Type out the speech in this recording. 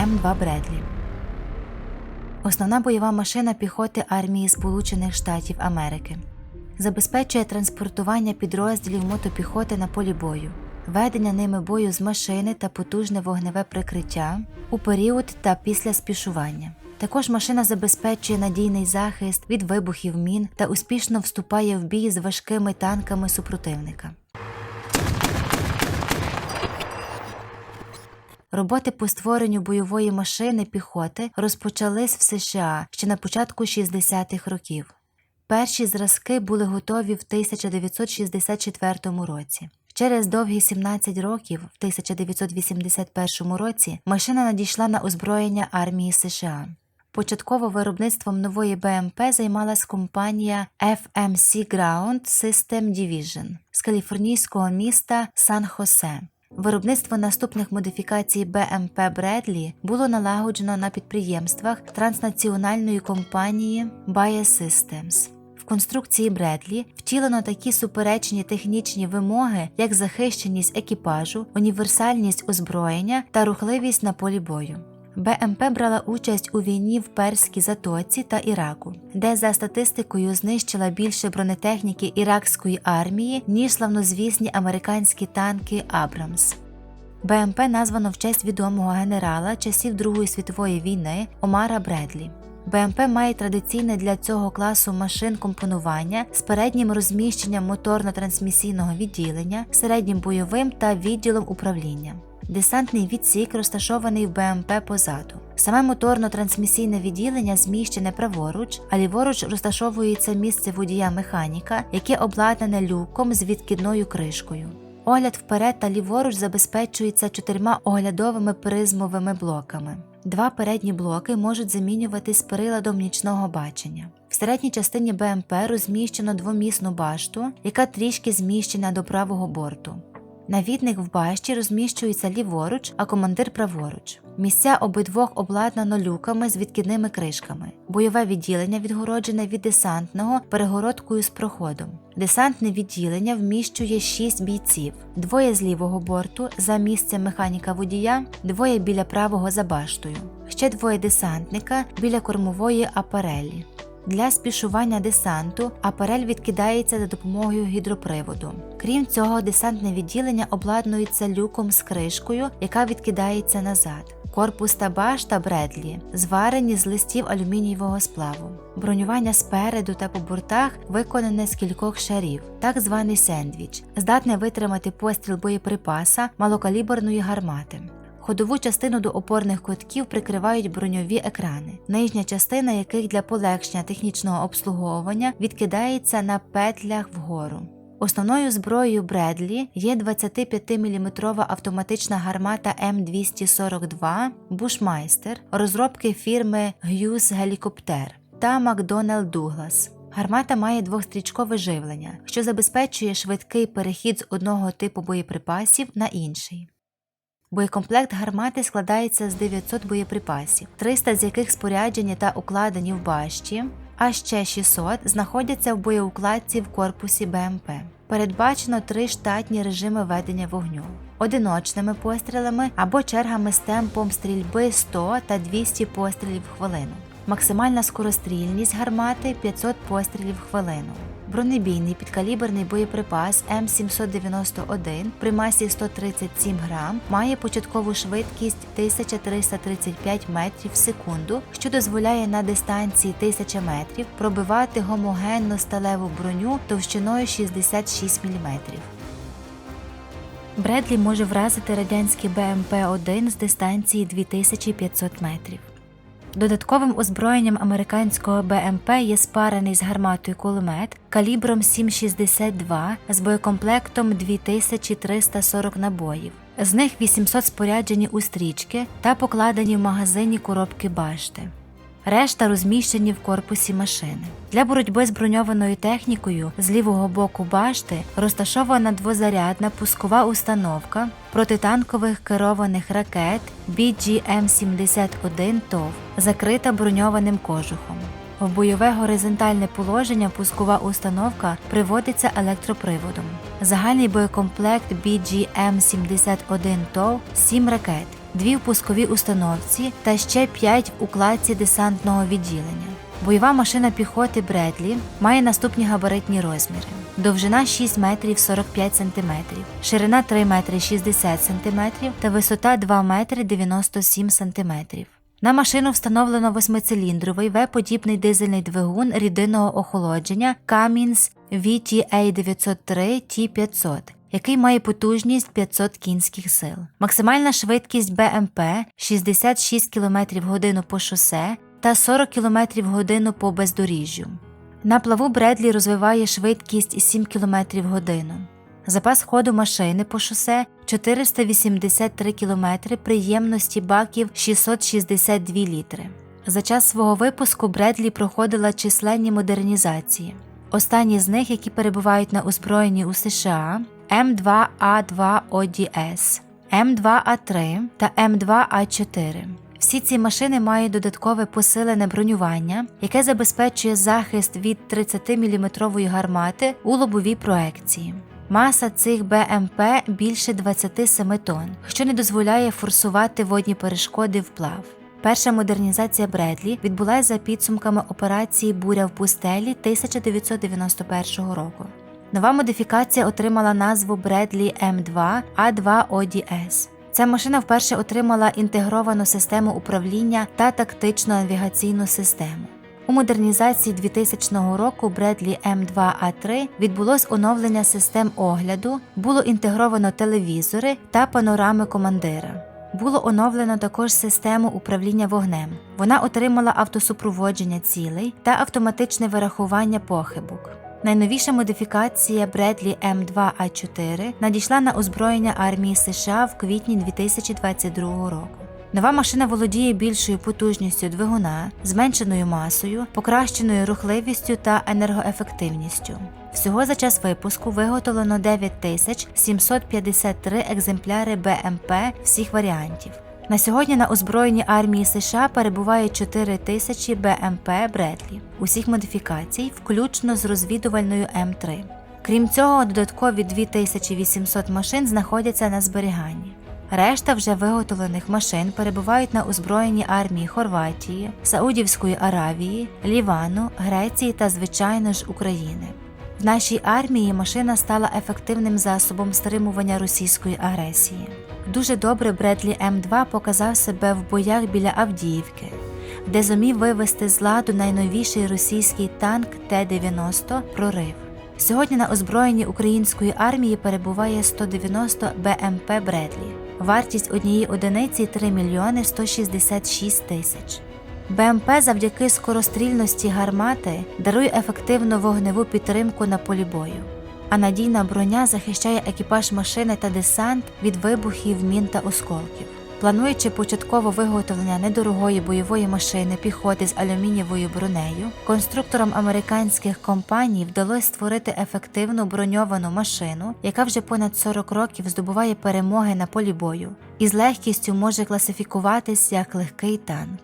М2 Бредлі. Основна бойова машина піхоти армії Сполучених Штатів Америки. Забезпечує транспортування підрозділів мотопіхоти на полі бою, ведення ними бою з машини та потужне вогневе прикриття у період та після спішування. Також машина забезпечує надійний захист від вибухів мін та успішно вступає в бій з важкими танками супротивника. Роботи по створенню бойової машини піхоти розпочались в США ще на початку 60-х років. Перші зразки були готові в 1964 році. Через довгі 17 років, в 1981 році, машина надійшла на озброєння армії США. Початково виробництвом нової БМП займалась компанія FMC Ground System Division з каліфорнійського міста Сан-Хосе. Виробництво наступних модифікацій БМП Бредлі було налагоджено на підприємствах транснаціональної компанії Bayer Systems. В конструкції Бредлі втілено такі суперечні технічні вимоги, як захищеність екіпажу, універсальність озброєння та рухливість на полі бою. БМП брала участь у війні в Перській затоці та Іраку, де за статистикою знищила більше бронетехніки іракської армії, ніж славнозвісні американські танки Абрамс. БМП названо в честь відомого генерала часів Другої світової війни Омара Бредлі. БМП має традиційне для цього класу машин компонування з переднім розміщенням моторно-трансмісійного відділення, середнім бойовим та відділом управління. Десантний відсік розташований в БМП позаду. Саме моторно-трансмісійне відділення зміщене праворуч, а ліворуч розташовується місце водія механіка, яке обладнане люком з відкидною кришкою. Огляд вперед та ліворуч забезпечується чотирма оглядовими призмовими блоками. Два передні блоки можуть замінюватись приладом нічного бачення. В середній частині БМП розміщено двомісну башту, яка трішки зміщена до правого борту. Навідник в башті розміщується ліворуч, а командир праворуч. Місця обидвох обладнано люками з відкидними кришками. Бойове відділення відгороджене від десантного перегородкою з проходом. Десантне відділення вміщує 6 бійців: двоє з лівого борту за місцем механіка водія, двоє біля правого за баштою, ще двоє десантника біля кормової апарелі. Для спішування десанту апарель відкидається за допомогою гідроприводу. Крім цього, десантне відділення обладнується люком з кришкою, яка відкидається назад. Корпус та башта Бредлі зварені з листів алюмінієвого сплаву. Бронювання спереду та по бортах виконане з кількох шарів, так званий сендвіч, здатне витримати постріл боєприпаса малокаліберної гармати. Ходову частину до опорних котків прикривають броньові екрани, нижня частина яких для полегшення технічного обслуговування відкидається на петлях вгору. Основною зброєю Бредлі є 25-мм автоматична гармата М242 Бушмайстер розробки фірми Hughes Helicopter та Макдональд Дуглас. Гармата має двохстрічкове живлення, що забезпечує швидкий перехід з одного типу боєприпасів на інший. Боєкомплект гармати складається з 900 боєприпасів, 300 з яких споряджені та укладені в башті, а ще 600 знаходяться в боєукладці в корпусі БМП. Передбачено три штатні режими ведення вогню одиночними пострілами або чергами з темпом стрільби 100 та 200 пострілів в хвилину. Максимальна скорострільність гармати 500 пострілів в хвилину. Бронебійний підкаліберний боєприпас М791 при масі 137 грам має початкову швидкість 1335 метрів в секунду, що дозволяє на дистанції 1000 метрів пробивати гомогенну сталеву броню товщиною 66 мм. Бредлі може вразити радянський БМП-1 з дистанції 2500 метрів. Додатковим озброєнням американського БМП є спарений з гарматою кулемет калібром 7,62 з боєкомплектом 2340 набоїв. З них 800 споряджені у стрічки та покладені в магазині коробки башти. Решта розміщені в корпусі машини. Для боротьби з броньованою технікою з лівого боку башти розташована двозарядна пускова установка протитанкових керованих ракет BGM-71 ТОВ, закрита броньованим кожухом. В бойове горизонтальне положення пускова установка приводиться електроприводом. Загальний боєкомплект BGM-71 ТОВ 7 ракет дві в пусковій установці та ще п'ять в укладці десантного відділення. Бойова машина піхоти Бредлі має наступні габаритні розміри: довжина 6 метрів 45 сантиметрів, ширина 3 метри 60 сантиметрів та висота 2 метри 97 сантиметрів. На машину встановлено восьмициліндровий В-подібний дизельний двигун рідинного охолодження Cummins VTA903 T500, який має потужність 500 кінських сил. Максимальна швидкість БМП 66 км годину по шосе та 40 км годину по бездоріжжю. На плаву Бредлі розвиває швидкість 7 км годину. Запас ходу машини по шосе 483 км при ємності баків 662 літри. За час свого випуску Бредлі проходила численні модернізації. Останні з них, які перебувають на озброєнні у США, М2А2ODS, М2А3 та М2А4. Всі ці машини мають додаткове посилене бронювання, яке забезпечує захист від 30-мм гармати у лобовій проекції. Маса цих БМП більше 27 тонн, що не дозволяє форсувати водні перешкоди вплав. Перша модернізація Бредлі відбулася за підсумками операції Буря в пустелі 1991 року. Нова модифікація отримала назву Бредлі М2 А2 ODS. Ця машина вперше отримала інтегровану систему управління та тактичну навігаційну систему. У модернізації 2000 року Бредлі М2А3 відбулось оновлення систем огляду, було інтегровано телевізори та панорами командира. Було оновлено також систему управління вогнем. Вона отримала автосупроводження цілей та автоматичне вирахування похибок. Найновіша модифікація Бредлі М2А4 надійшла на озброєння армії США в квітні 2022 року. Нова машина володіє більшою потужністю двигуна, зменшеною масою, покращеною рухливістю та енергоефективністю. Всього за час випуску виготовлено 9753 екземпляри БМП всіх варіантів. На сьогодні на озброєнні армії США перебуває 4 тисячі БМП Бредлі усіх модифікацій, включно з розвідувальною М3. Крім цього, додаткові 2800 машин знаходяться на зберіганні. Решта вже виготовлених машин перебувають на озброєнні армії Хорватії, Саудівської Аравії, Лівану, Греції та, звичайно ж, України. В нашій армії машина стала ефективним засобом стримування російської агресії. Дуже добре Бредлі М2 показав себе в боях біля Авдіївки, де зумів вивести з ладу найновіший російський танк Т-90 прорив. Сьогодні на озброєнні української армії перебуває 190 БМП Бредлі. Вартість однієї одиниці 3 мільйони 166 тисяч. БМП завдяки скорострільності гармати дарує ефективну вогневу підтримку на полі бою, а надійна броня захищає екіпаж машини та десант від вибухів, мін та осколків. Плануючи початково виготовлення недорогої бойової машини піхоти з алюмінієвою бронею, конструкторам американських компаній вдалося створити ефективну броньовану машину, яка вже понад 40 років здобуває перемоги на полі бою і з легкістю може класифікуватись як легкий танк.